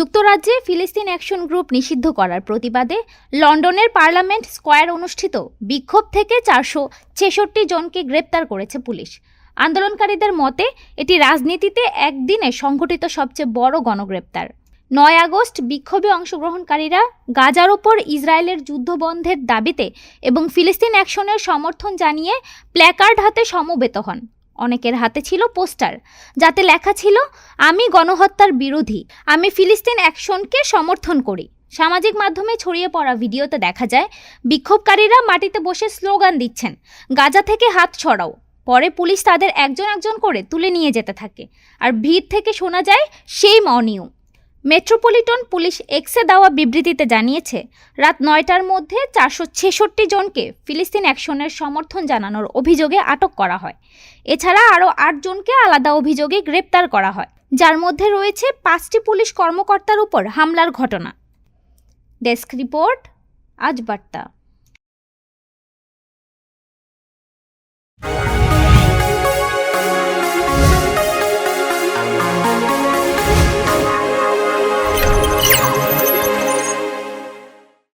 যুক্তরাজ্যে ফিলিস্তিন action group নিষিদ্ধ করার প্রতিবাদে লন্ডনের পার্লামেন্ট স্কোয়ার অনুষ্ঠিত বিক্ষোভ থেকে চারশো ছেষট্টি জনকে গ্রেপ্তার করেছে পুলিশ। আন্দোলনকারীদের মতে, এটি রাজনীতিতে একদিনে সংঘটিত সবচেয়ে বড় গণগ্রেপ্তার। নয় আগস্ট বিক্ষোভে অংশগ্রহণকারীরা গাজার ওপর ইসরায়েলের যুদ্ধবন্ধের দাবিতে এবং ফিলিস্তিন অ্যাকশনের সমর্থন জানিয়ে প্ল্যাকার্ড হাতে সমবেত হন। অনেকের হাতে ছিল পোস্টার, যাতে লেখা ছিল, আমি গণহত্যার বিরোধী, আমি ফিলিস্তিন অ্যাকশনকে সমর্থন করি। সামাজিক মাধ্যমে ছড়িয়ে পড়া ভিডিওতে দেখা যায়, বিক্ষোভকারীরা মাটিতে বসে স্লোগান দিচ্ছেন, গাজা থেকে হাত ছড়াও পরে পুলিশ তাদের একজন একজন করে তুলে নিয়ে যেতে থাকে। আর ভিড় থেকে শোনা যায়, সেই অনিয়ম মেট্রোপলিটন পুলিশ এক্সে দেওয়া বিবৃতিতে জানিয়েছে, রাত নয়টার মধ্যে চারশো ছেষট্টি জনকে ফিলিস্তিন অ্যাকশনের সমর্থন জানানোর অভিযোগে আটক করা হয়। এছাড়া আরও আটজনকে আলাদা অভিযোগে গ্রেপ্তার করা হয়, যার মধ্যে রয়েছে পাঁচটি পুলিশ কর্মকর্তার উপর হামলার ঘটনা। ডেস্ক রিপোর্ট, আজ বার্তা।